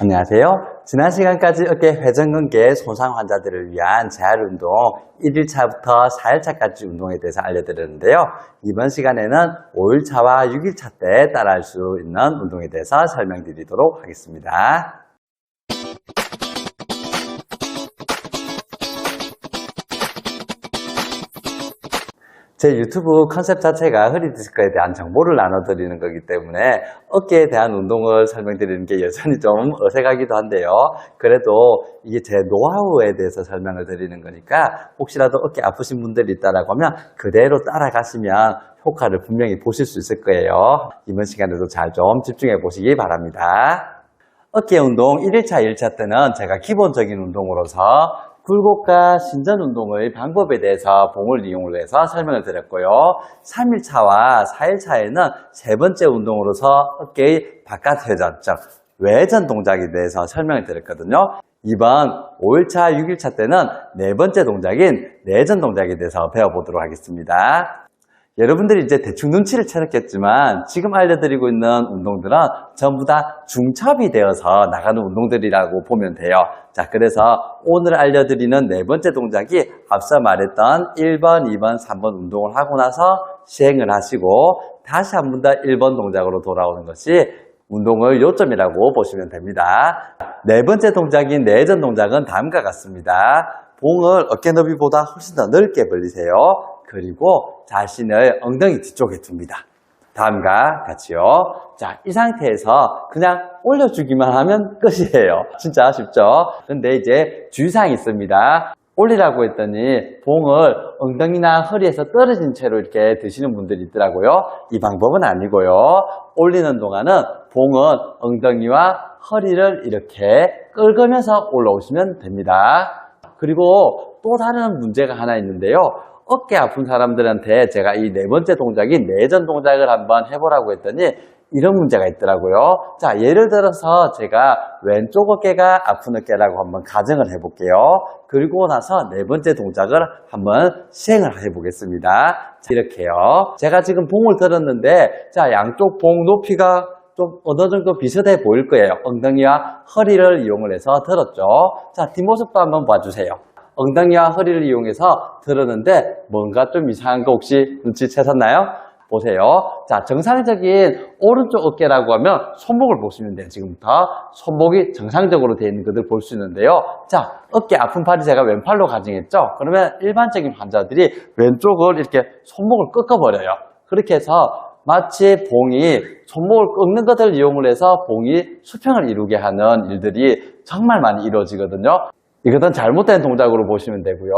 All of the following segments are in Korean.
안녕하세요. 지난 시간까지 어깨 회전근개 손상 환자들을 위한 재활 운동 1일차부터 4일차까지 운동에 대해서 알려드렸는데요. 이번 시간에는 5일차와 6일차 때 따라할 수 있는 운동에 대해서 설명드리도록 하겠습니다. 제 유튜브 컨셉 자체가 허리디스크에 대한 정보를 나눠드리는 거기 때문에 어깨에 대한 운동을 설명드리는 게 여전히 좀 어색하기도 한데요. 그래도 이게 제 노하우에 대해서 설명을 드리는 거니까 혹시라도 어깨 아프신 분들이 있다라고 하면 그대로 따라가시면 효과를 분명히 보실 수 있을 거예요. 이번 시간에도 잘 좀 집중해 보시기 바랍니다. 어깨 운동 1일차, 1차 때는 제가 기본적인 운동으로서 굴곡과 신전 운동의 방법에 대해서 봉을 이용을 해서 설명을 드렸고요. 3일차와 4일차에는 세 번째 운동으로서 어깨의 바깥 회전, 즉 외전 동작에 대해서 설명을 드렸거든요. 이번 5일차, 6일차 때는 네 번째 동작인 내전 동작에 대해서 배워보도록 하겠습니다. 여러분들이 이제 대충 눈치를 채셨겠지만 지금 알려드리고 있는 운동들은 전부 다 중첩이 되어서 나가는 운동들이라고 보면 돼요. 자, 그래서 오늘 알려드리는 네 번째 동작이 앞서 말했던 1번, 2번, 3번 운동을 하고 나서 시행을 하시고 다시 한 번 더 1번 동작으로 돌아오는 것이 운동의 요점이라고 보시면 됩니다. 네 번째 동작인 내전 동작은 다음과 같습니다. 봉을 어깨 너비보다 훨씬 더 넓게 벌리세요. 그리고 자신의 엉덩이 뒤쪽에 둡니다. 다음과 같이요. 자, 이 상태에서 그냥 올려주기만 하면 끝이에요. 진짜 쉽죠? 근데 이제 주의사항이 있습니다. 올리라고 했더니 봉을 엉덩이나 허리에서 떨어진 채로 이렇게 드시는 분들이 있더라고요. 이 방법은 아니고요. 올리는 동안은 봉은 엉덩이와 허리를 이렇게 끌으면서 올라오시면 됩니다. 그리고 또 다른 문제가 하나 있는데요. 어깨 아픈 사람들한테 제가 이 네 번째 동작인 내전 동작을 한번 해보라고 했더니 이런 문제가 있더라고요. 자, 예를 들어서 제가 왼쪽 어깨가 아픈 어깨라고 한번 가정을 해볼게요. 그리고 나서 네 번째 동작을 한번 시행을 해보겠습니다. 자, 이렇게요. 제가 지금 봉을 들었는데, 자, 양쪽 봉 높이가 좀 어느 정도 비슷해 보일 거예요. 엉덩이와 허리를 이용을 해서 들었죠. 자, 뒷모습도 한번 봐주세요. 엉덩이와 허리를 이용해서 들었는데 뭔가 좀 이상한 거 혹시 눈치채셨나요? 보세요. 자, 정상적인 오른쪽 어깨라고 하면 손목을 보시면 돼요. 지금부터 손목이 정상적으로 되어 있는 것을 볼 수 있는데요. 자, 어깨 아픈 팔이 제가 왼팔로 가정했죠? 그러면 일반적인 환자들이 왼쪽을 이렇게 손목을 꺾어버려요. 그렇게 해서 마치 봉이 손목을 꺾는 것을 이용을 해서 봉이 수평을 이루게 하는 일들이 정말 많이 이루어지거든요. 이것은 잘못된 동작으로 보시면 되고요.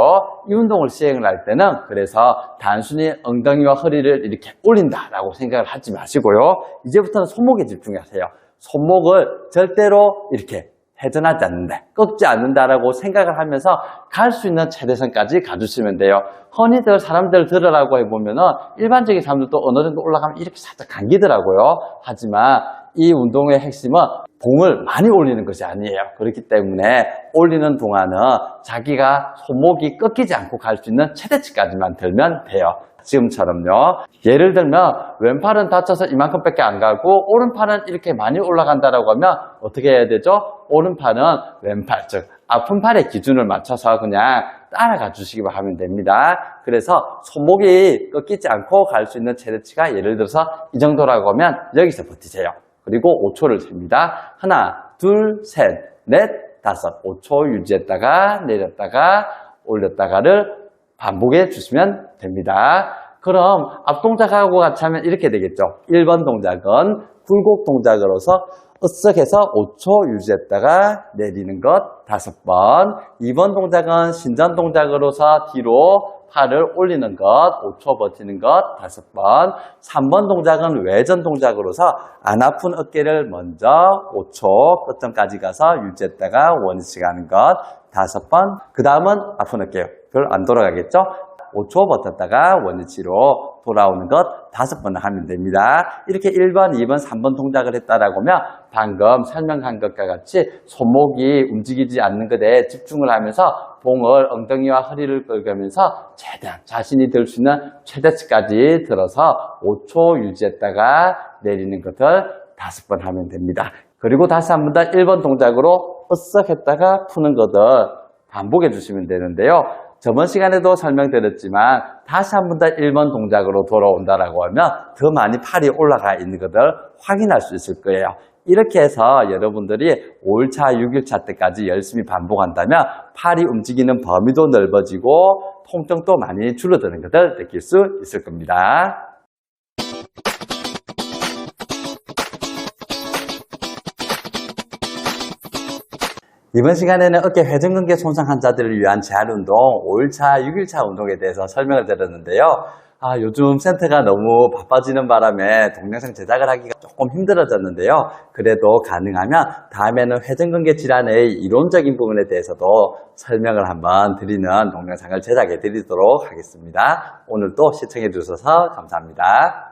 이 운동을 시행을 할 때는 그래서 단순히 엉덩이와 허리를 이렇게 올린다라고 생각을 하지 마시고요. 이제부터는 손목에 집중하세요. 손목을 절대로 이렇게 회전하지 않는다, 꺾지 않는다라고 생각을 하면서 갈 수 있는 최대선까지 가주시면 돼요. 흔히들 사람들 들으라고 해보면은 일반적인 사람들도 어느 정도 올라가면 이렇게 살짝 감기더라고요. 하지만 이 운동의 핵심은 봉을 많이 올리는 것이 아니에요. 그렇기 때문에 올리는 동안은 자기가 손목이 꺾이지 않고 갈 수 있는 최대치까지만 들면 돼요. 지금처럼요. 예를 들면 왼팔은 다쳐서 이만큼밖에 안 가고 오른팔은 이렇게 많이 올라간다라고 하면 어떻게 해야 되죠? 오른팔은 왼팔 즉 아픈 팔의 기준을 맞춰서 그냥 따라가 주시기만 하면 됩니다. 그래서 손목이 꺾이지 않고 갈 수 있는 최대치가 예를 들어서 이 정도라고 하면 여기서 버티세요. 그리고 5초를 잽니다. 하나, 둘, 셋, 넷, 다섯. 5초 유지했다가 내렸다가 올렸다가를 반복해 주시면 됩니다. 그럼 앞 동작하고 같이 하면 이렇게 되겠죠. 1번 동작은 굴곡 동작으로서 으쓱해서 5초 유지했다가 내리는 것 5번. 2번 동작은 신전 동작으로서 뒤로 팔을 올리는 것 5초 버티는 것 5번. 3번 동작은 외전 동작으로서 안 아픈 어깨를 먼저 5초 끝점까지 가서 유지했다가 원위치 가는 것 5번. 그 다음은 아픈 어깨. 별안 돌아가겠죠? 5초 버텼다가 원위치로 돌아오는 것 다섯 번 하면 됩니다. 이렇게 1번, 2번, 3번 동작을 했다라고 하면 방금 설명한 것과 같이 손목이 움직이지 않는 것에 집중을 하면서 봉을 엉덩이와 허리를 끌면서 최대한 자신이 들 수 있는 최대치까지 들어서 5초 유지했다가 내리는 것을 다섯 번 하면 됩니다. 그리고 다시 한 번 더 1번 동작으로 으쓱 했다가 푸는 것을 반복해 주시면 되는데요. 저번 시간에도 설명드렸지만 다시 한 번 더 1번 동작으로 돌아온다라고 하면 더 많이 팔이 올라가 있는 것을 확인할 수 있을 거예요. 이렇게 해서 여러분들이 5일차, 6일차 때까지 열심히 반복한다면 팔이 움직이는 범위도 넓어지고 통증도 많이 줄어드는 것을 느낄 수 있을 겁니다. 이번 시간에는 어깨 회전근개 손상 환자들을 위한 재활 운동 5일차, 6일차 운동에 대해서 설명을 드렸는데요. 아, 요즘 센터가 너무 바빠지는 바람에 동영상 제작을 하기가 조금 힘들어졌는데요. 그래도 가능하면 다음에는 회전근개 질환의 이론적인 부분에 대해서도 설명을 한번 드리는 동영상을 제작해 드리도록 하겠습니다. 오늘도 시청해 주셔서 감사합니다.